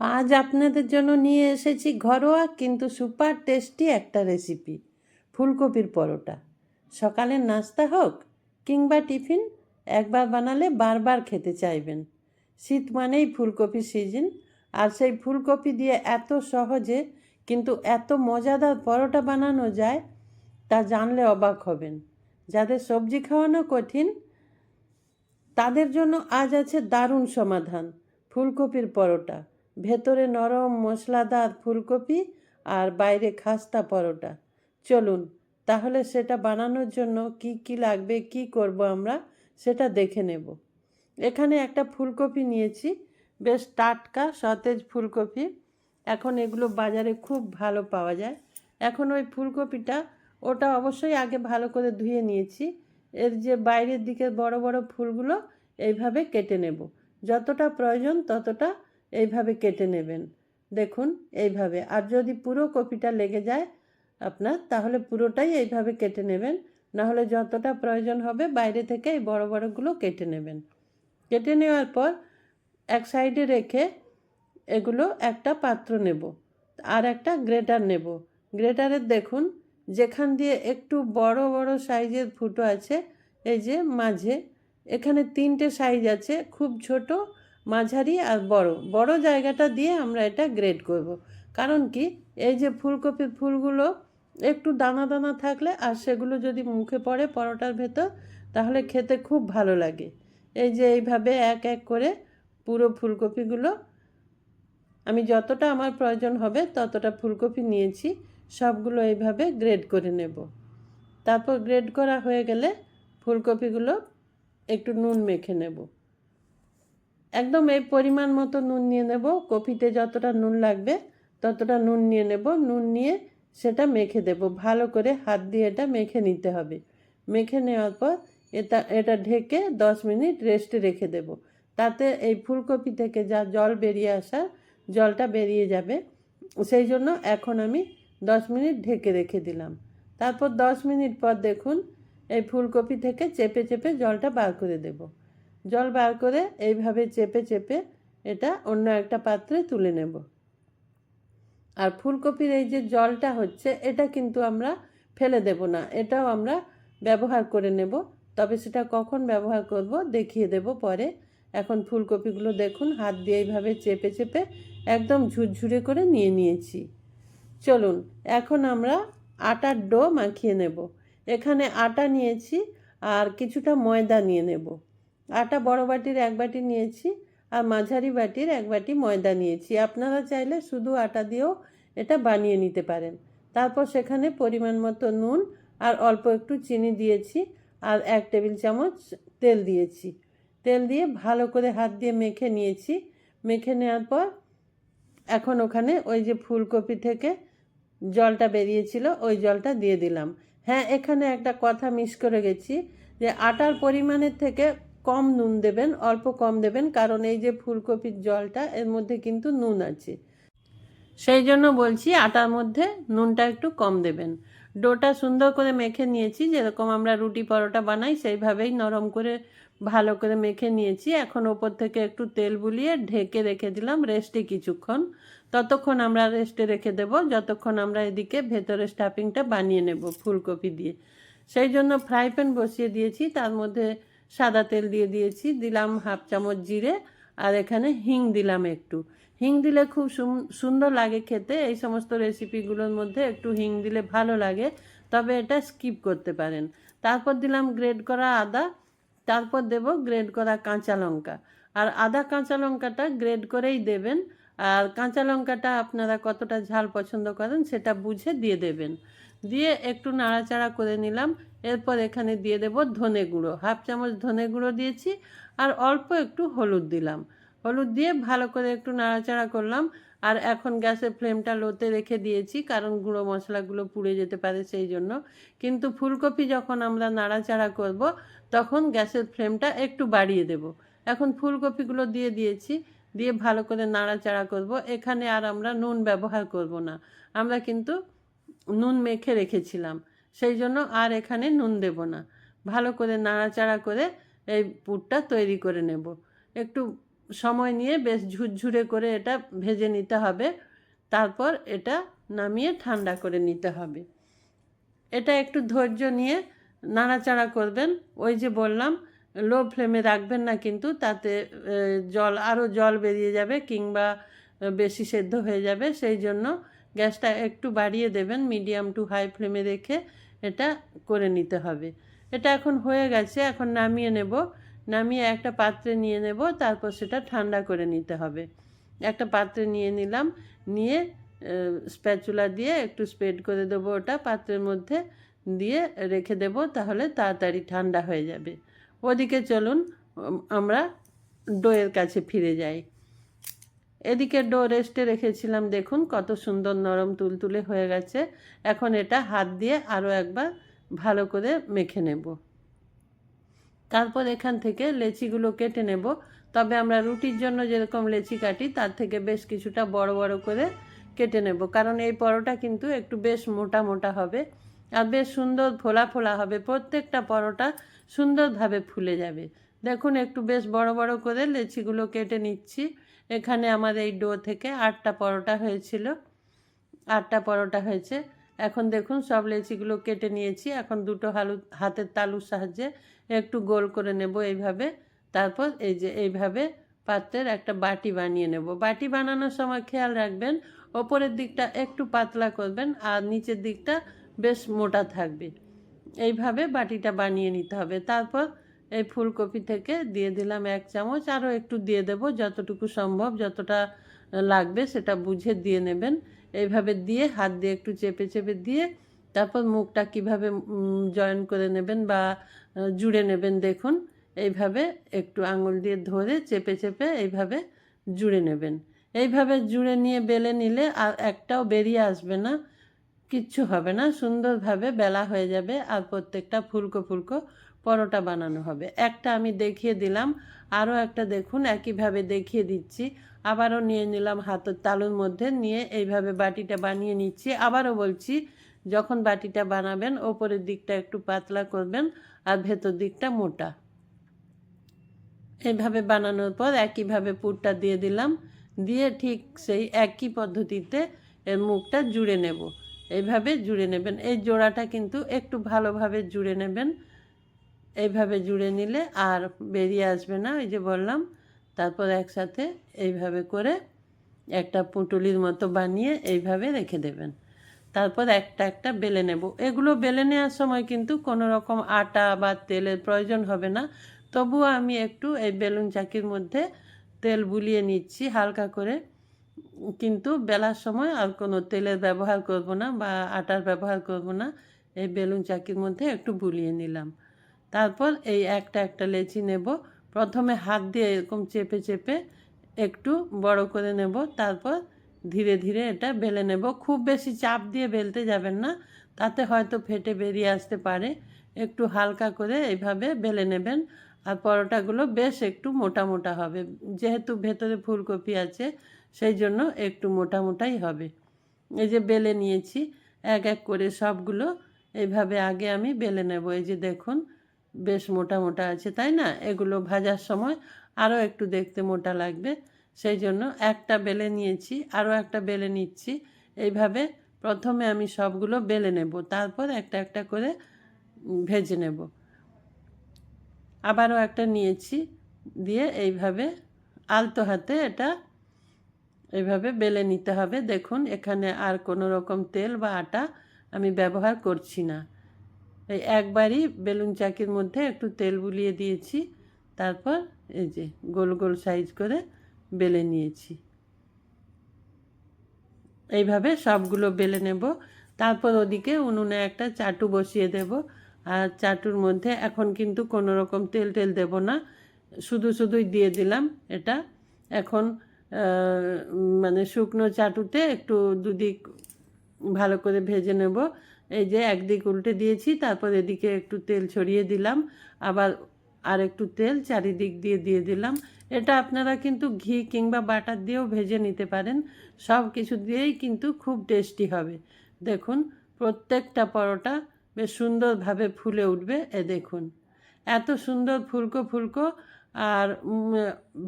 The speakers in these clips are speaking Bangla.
আজ আপনাদের জন্য নিয়ে এসেছি ঘরোয়া কিন্তু সুপার টেস্টি একটা রেসিপি, ফুলকপির পরোটা। সকালের নাস্তা হোক কিংবা টিফিন, একবার বানালে বারবার খেতে চাইবেন। শীত মানেই ফুলকপি সিজন, আর সেই ফুলকপি দিয়ে এত সহজে কিন্তু এত মজাদার পরোটা বানানো যায়, তা জানলে অবাক হবেন। যাদের সবজি খাওয়ানো কঠিন, তাদের জন্য আজ আছে দারুণ সমাধান, ফুলকপির পরোটা। ভেতরে নরম মশলাদার ফুলকপি আর বাইরে খাস্তা পরোটা। চলুন, তাহলে সেটা বানানোর জন্য কি কি লাগবে, কি করব আমরা সেটা দেখে নেব। এখানে একটা ফুলকপি নিয়েছি, বেশ টাটকা সতেজ ফুলকপি। এখন এগুলো বাজারে খুব ভালো পাওয়া যায়। এখন ওই ফুলকপিটা ওটা অবশ্যই আগে ভালো করে ধুয়ে নিয়েছি। এর যে বাইরের দিকের বড় বড় ফুলগুলো এইভাবে কেটে নেব। যতটা প্রয়োজন ততটা এইভাবে কেটে নেবেন। দেখুন, এইভাবে। আর যদি পুরো কপিটা লেগে যায় আপনার, তাহলে পুরোটাই এইভাবে কেটে নেবেন। নাহলে যতটা প্রয়োজন হবে, বাইরে থেকে এই বড় বড়গুলো কেটে নেবেন। কেটে নেওয়ার পর এক সাইডে রেখে এগুলো একটা পাত্র নেব আর একটা গ্রেটার নেব। গ্রেটারের দেখুন, যেখান দিয়ে একটু বড় বড় সাইজের ফুটো আছে, এই যে মাঝে, এখানে তিনটে সাইজ আছে, খুব ছোট মাঝারি আর বড়। বড় জায়গাটা দিয়ে আমরা এটা গ্রেড করব। কারণ কি? এই যে ফুলকপির ফুলগুলো একটু দানা দানা থাকলে আর সেগুলো যদি মুখে পড়ে পরোটার ভেতর, তাহলে খেতে খুব ভালো লাগে। এই যে এইভাবে এক এক করে পুরো ফুলকপিগুলো, আমি যতটা আমার প্রয়োজন হবে ততটা ফুলকপি নিয়েছি, সবগুলো এইভাবে গ্রেড করে নেব। তারপর গ্রেড করা হয়ে গেলে ফুলকপিগুলো একটু নুন মেখে নেব। একদম এই পরিমাণ মতো নুন নিয়ে নেব। কপিতে যতটা নুন লাগবে, ততটা নুন নিয়ে নেব। নুন নিয়ে সেটা মেখে দেব। ভালো করে হাত দিয়ে এটা মেখে নিতে হবে। মেখে নেওয়ার পর এটা এটা ঢেকে দশ মিনিট রেস্টে রেখে দেব। তাতে এই ফুলকপি থেকে যা জল বেরিয়ে আসা জলটা বেরিয়ে যাবে, সেই জন্য এখন আমি দশ মিনিট ঢেকে রেখে দিলাম। তারপর দশ মিনিট পর দেখুন, এই ফুলকপি থেকে চেপে চেপে জলটা বার করে দেব। জল বার করে এইভাবে চেপে চেপে এটা অন্য একটা পাত্রে তুলে নেব। আর ফুলকপির এই যে জলটা হচ্ছে, এটা কিন্তু আমরা ফেলে দেব না, এটাও আমরা ব্যবহার করে নেব। তবে সেটা কখন ব্যবহার করব দেখিয়ে দেব পরে। এখন ফুলকপিগুলো দেখুন, হাত দিয়ে এইভাবে চেপে চেপে একদম ঝুরঝুরে করে নিয়ে নিয়েছি। চলুন, এখন আমরা আটার ডো মাখিয়ে নেব। এখানে আটা নিয়েছি আর কিছুটা ময়দা নিয়ে নেব। আটা বড় বাটির এক বাটি নিয়েছি আর মাঝারি বাটির এক বাটি ময়দা নিয়েছি। আপনারা চাইলে শুধু আটা দিয়েও এটা বানিয়ে নিতে পারেন। তারপর সেখানে পরিমাণ মতো নুন আর অল্প একটু চিনি দিয়েছি আর এক টেবিল চামচ তেল দিয়েছি। তেল দিয়ে ভালো করে হাত দিয়ে মেখে নিয়েছি। মেখে নেওয়ার পর এখন ওখানে ওই যে ফুলকপি থেকে জলটা বেরিয়েছিল, ওই জলটা দিয়ে দিলাম। হ্যাঁ এখানে একটা কথা মিস করে গেছি যে আটার পরিমাণের থেকে কম নুন দেবেন, অল্প কম দেবেন, কারণ এই যে ফুলকপির জলটা, এর মধ্যে কিন্তু নুন আছে। সেই জন্য বলছি আটার মধ্যে নুনটা একটু কম দেবেন। ডোটা সুন্দর করে মেখে নিয়েছি, যেরকম আমরা রুটি পরোটা বানাই, সেইভাবেই নরম করে ভালো করে মেখে নিয়েছি। এখন ওপর থেকে একটু তেল বুলিয়ে ঢেকে রেখে দিলাম রেস্টে কিছুক্ষণ। ততক্ষণ আমরা রেস্টে রেখে দেব, যতক্ষণ আমরা এদিকে ভেতরে স্টাফিংটা বানিয়ে নেব ফুলকপি দিয়ে। সেই জন্য ফ্রাই প্যান বসিয়ে দিয়েছি, তার মধ্যে সাদা তেল দিয়ে দিয়েছি, দিলাম হাফ চামচ জিরে আর এখানে হিং দিলাম একটু। হিং দিলে খুব সুন্দর লাগে খেতে, এই সমস্ত রেসিপিগুলোর মধ্যে একটু হিং দিলে ভালো লাগে, তবে এটা স্কিপ করতে পারেন। তারপর দিলাম গ্রেড করা আদা, তারপর দেব গ্রেড করা কাঁচা লঙ্কা। আর আদা কাঁচা লঙ্কাটা গ্রেড করেই দেবেন, আর কাঁচা লঙ্কাটা আপনারা কতটা ঝাল পছন্দ করেন সেটা বুঝে দিয়ে দেবেন। দিয়ে একটু নাড়াচাড়া করে নিলাম। এরপর এখানে দিয়ে দেব ধনে গুঁড়ো। হাফ চামচ ধনে গুঁড়ো দিয়েছি আর অল্প একটু হলুদ দিলাম। হলুদ দিয়ে ভালো করে একটু নাড়াচাড়া করলাম। আর এখন গ্যাসের ফ্লেমটা লোতে রেখে দিয়েছি, কারণ গুঁড়ো মশলাগুলো পুড়ে যেতে পারে সেই জন্য। কিন্তু ফুলকপি যখন আমরা নাড়াচাড়া করব, তখন গ্যাসের ফ্লেমটা একটু বাড়িয়ে দেব। এখন ফুলকপিগুলো দিয়ে দিয়েছি, দিয়ে ভালো করে নাড়াচাড়া করব। এখানে আর আমরা নুন ব্যবহার করব না। আমরা কিন্তু নুন মেখে রেখেছিলাম। সেই জন্য আর এখানে নুন দেব না। ভালো করে নাড়াচাড়া করে এই পুরটা তৈরি করে নেব। একটু সময় নিয়ে বেশ ঝুরঝুরে করে এটা ভেজে নিতে হবে। তারপর এটা নামিয়ে ঠান্ডা করে নিতে হবে। এটা একটু ধৈর্য নিয়ে নাড়াচাড়া করবেন। ওই যে বললাম, লো ফ্লেমে রাখবেন না কিন্তু তাতে জল, আরও জল বেরিয়ে যাবে কিংবা বেশি সেদ্ধ হয়ে যাবে। সেই জন্য গ্যাসটা একটু বাড়িয়ে দেবেন, মিডিয়াম টু হাই ফ্লেমে রেখে এটা করে নিতে হবে। এটা এখন হয়ে গেছে, এখন নামিয়ে নেব। নামিয়ে একটা পাত্রে নিয়ে নেব, তারপর সেটা ঠান্ডা করে নিতে হবে। একটা পাত্রে নিয়ে নিলাম, নিয়ে স্প্যাচুলা দিয়ে একটু স্প্রেড করে দেবো ওটা, পাত্রের মধ্যে দিয়ে রেখে দেব, তাহলে তাড়াতাড়ি ঠান্ডা হয়ে যাবে। ওদিকে চলুন আমরা ডোয়ের কাছে ফিরে যাই। এদিকে ডো রেস্টে রেখেছিলাম, দেখুন কত সুন্দর নরম তুলতুলে হয়ে গেছে। এখন এটা হাত দিয়ে আরও একবার ভালো করে মেখে নেব। তারপর এখান থেকে লেচিগুলো কেটে নেব। তবে আমরা রুটির জন্য যেরকম লেচি কাটি, তার থেকে বেশ কিছুটা বড় বড় করে কেটে নেব। কারণ এই পরোটা কিন্তু একটু বেশ মোটা মোটা হবে আর বেশ সুন্দর ফোলা ফোলা হবে। প্রত্যেকটা পরোটা সুন্দরভাবে ফুলে যাবে। দেখুন একটু বেশ বড় বড় করে লেচিগুলো কেটে নিচ্ছি। এখানে আমার এই ডো থেকে আটটা পরোটা হয়েছিল। আটটা পরোটা হয়েছে। এখন দেখুন সব লেচিগুলো কেটে নিয়েছি। এখন দুটো হালু, হাতের তালুর সাহায্যে একটু গোল করে নেব এইভাবে। তারপর এই যে এইভাবে পাত্রের একটা বাটি বানিয়ে নেব। বাটি বানানোর সময় খেয়াল রাখবেন, ওপরের দিকটা একটু পাতলা করবেন আর নিচের দিকটা বেশ মোটা থাকবে। এইভাবে বাটিটা বানিয়ে নিতে হবে। তারপর এই ফুলকপি থেকে দিয়ে দিলাম এক চামচ, আরও একটু দিয়ে দেব যতটুকু সম্ভব, যতটা লাগবে সেটা বুঝে দিয়ে নেবেন। এইভাবে দিয়ে হাত দিয়ে একটু চেপে চেপে দিয়ে তারপর মুখটা কীভাবে জয়েন করে নেবেন বা জুড়ে নেবেন দেখুন। এইভাবে একটু আঙুল দিয়ে ধরে চেপে চেপে এইভাবে জুড়ে নেবেন। এইভাবে জুড়ে নিয়ে বেলে নিলে আর একটাও বেরিয়ে আসবে না, কিচ্ছু হবে না, সুন্দরভাবে বেলা হয়ে যাবে আর প্রত্যেকটা ফুলকো ফুলকো পরোটা বানানো হবে। একটা আমি দেখিয়ে দিলাম, আরও একটা দেখুন, একইভাবে দেখিয়ে দিচ্ছি। আবারও নিয়ে নিলাম হাতের তালুর মধ্যে, নিয়ে এইভাবে বাটিটা বানিয়ে নিচ্ছি। আবারও বলছি, যখন বাটিটা বানাবেন, ওপরের দিকটা একটু পাতলা করবেন আর ভেতর দিকটা মোটা। এইভাবে বানানোর পর একইভাবে পুরটা দিয়ে দিলাম। দিয়ে ঠিক সেই একই পদ্ধতিতে এর মুখটা জুড়ে নেব। এইভাবে জুড়ে নেবেন। এই জোড়াটা কিন্তু একটু ভালোভাবে জুড়ে নেবেন। এইভাবে জুড়ে নিলে আর বেরিয়ে আসবে না, ওই যে বললাম। তারপর একসাথে এইভাবে করে একটা পুঁটুলির মতো বানিয়ে এইভাবে রেখে দেবেন। তারপর একটা একটা বেলে নেব। এগুলো বেলে নেওয়ার সময় কিন্তু কোনো রকম আটা বা তেলের প্রয়োজন হবে না। তবুও আমি একটু এই বেলুন চাকির মধ্যে তেল বুলিয়ে নিচ্ছি হালকা করে। কিন্তু বেলার সময় আর কোনো তেলের ব্যবহার করব না বা আটার ব্যবহার করব না। এই বেলুন চাকির মধ্যে একটু বুলিয়ে নিলাম। তারপর এই একটা একটা লেচি নেব। প্রথমে হাত দিয়ে এরকম চেপে চেপে একটু বড় করে নেব। তারপর ধীরে ধীরে এটা বেলে নেব। খুব বেশি চাপ দিয়ে বেলতে যাবেন না, তাতে হয়তো ফেটে বেরিয়ে আসতে পারে। একটু হালকা করে এইভাবে বেলে নেবেন। আর পরোটাগুলো বেশ একটু মোটা মোটা হবে। যেহেতু ভেতরে ফুলকপি আছে, সেই জন্য একটু মোটা মোটাই হবে। এই যে বেলে নিয়েছি, এক এক করে সবগুলো এইভাবে আগে আমি বেলে নেব। এই যে দেখুন বেশ মোটা মোটা আছে, তাই না? এগুলো ভাজার সময় আরও একটু দেখতে মোটা লাগবে। সেই জন্য একটা বেলে নিয়েছি, আরও একটা বেলে নিচ্ছি। এইভাবে প্রথমে আমি সবগুলো বেলে নেব, তারপর একটা একটা করে ভেজে নেব। আবারও একটা নিয়েছি দিয়ে এইভাবে আলতো হাতে এটা এইভাবে বেলে নিতে হবে। দেখুন, এখানে আর কোনো রকম তেল বা আটা আমি ব্যবহার করছি না। এই একবারই বেলুন চাকির মধ্যে একটু তেল বুলিয়ে দিয়েছি। তারপর এই যে গোল গোল সাইজ করে বেলে নিয়েছি। এইভাবে সবগুলো বেলে নেব। তারপর ওদিকে উনুনে একটা চাটু বসিয়ে দেব। আর চাটুর মধ্যে এখন কিন্তু কোনো রকম তেল টেল দেব না। শুধু শুধুই দিয়ে দিলাম এটা। এখন মানে শুকনো চাটুতে একটু দুদিক ভালো করে ভেজে নেব। এই যে একদিক উল্টে দিয়েছি, তারপর এদিকে একটু তেল ছড়িয়ে দিলাম, আবার আর একটু তেল চারিদিক দিয়ে দিয়ে দিলাম। এটা আপনারা কিন্তু ঘি কিংবা বাটার দিয়েও ভেজে নিতে পারেন, সব কিছু দিয়েই কিন্তু খুব টেস্টি হবে। দেখুন, প্রত্যেকটা পরোটা বেশ সুন্দরভাবে ফুলে উঠবে, এ দেখুন। এত সুন্দর ফুলকো ফুলকো, আর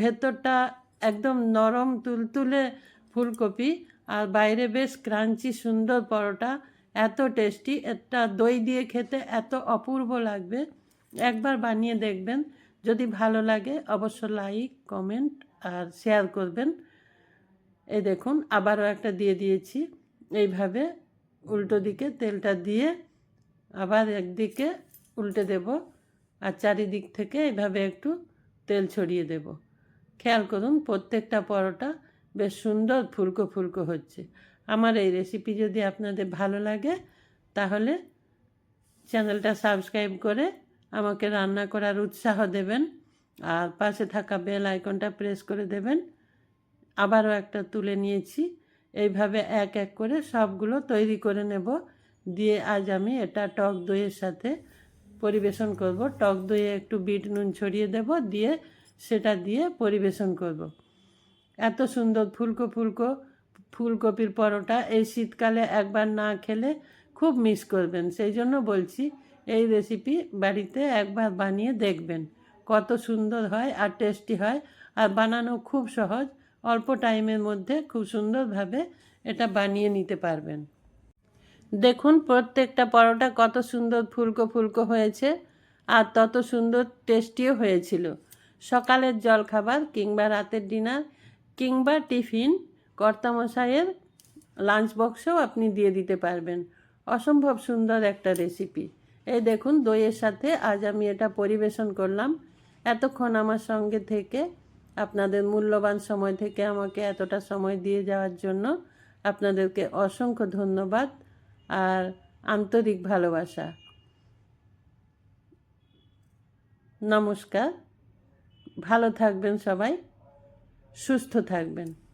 ভেতরটা একদম নরম তুলতুলে ফুলকপি, আর বাইরে বেশ ক্রাঞ্চি সুন্দর পরোটা এত টেস্টি এটা দই দিয়ে খেতে এত অপূর্ব লাগবে। একবার বানিয়ে দেখবেন। যদি ভালো লাগে অবশ্য লাইক, কমেন্ট আর শেয়ার করবেন। এই দেখুন, আবারও একটা দিয়ে দিয়েছি। এইভাবে উল্টো দিকে তেলটা দিয়ে আবার একদিকে উল্টে দেব আর চারিদিক থেকে এইভাবে একটু তেল ছড়িয়ে দেব। খেয়াল করুন, প্রত্যেকটা পরোটা বেশ সুন্দর ফুলকো ফুলকো হচ্ছে। আমার এই রেসিপি যদি আপনাদের ভালো লাগে, তাহলে চ্যানেলটা সাবস্ক্রাইব করে আমাকে রান্না করার উৎসাহ দেবেন, আর পাশে থাকা বেল আইকনটা প্রেস করে দেবেন। আবারও একটা তুলে নিয়েছি। এইভাবে এক এক করে সবগুলো তৈরি করে নেব। দিয়ে আজ আমি এটা টক দইয়ের সাথে পরিবেশন করব। টক দইয়ে একটু বিট নুন ছড়িয়ে দেব। দিয়ে সেটা দিয়ে পরিবেশন করব। এত সুন্দর ফুলকো ফুলকো ফুলকপির পরোটা এই শীতকালে একবার না খেলে খুব মিস করবেন। সেই জন্য বলছি, এই রেসিপি বাড়িতে একবার বানিয়ে দেখবেন। কত সুন্দর হয় আর টেস্টি হয় আর বানানো খুব সহজ। অল্প টাইমের মধ্যে খুব সুন্দরভাবে এটা বানিয়ে নিতে পারবেন। দেখুন, প্রত্যেকটা পরোটা কত সুন্দর ফুলকো ফুলকো হয়েছে আর তত সুন্দর টেস্টিও হয়েছিল। সকালের জলখাবার কিংবা রাতের ডিনার কিংবা টিফিন কর্তামশাইয়ের লাঞ্চ বক্সেও আপনি দিয়ে দিতে পারবেন। অসম্ভব সুন্দর একটা রেসিপি এই দেখুন, দইয়ের সাথে আজ আমি এটা পরিবেশন করলাম। এতক্ষণ আমার সঙ্গে থেকে, আপনাদের মূল্যবান সময় থেকে আমাকে এতটা সময় দিয়ে যাওয়ার জন্য আপনাদেরকে অসংখ্য ধন্যবাদ আর আন্তরিক ভালোবাসা। নমস্কার। ভালো থাকবেন সবাই, সুস্থ থাকবেন।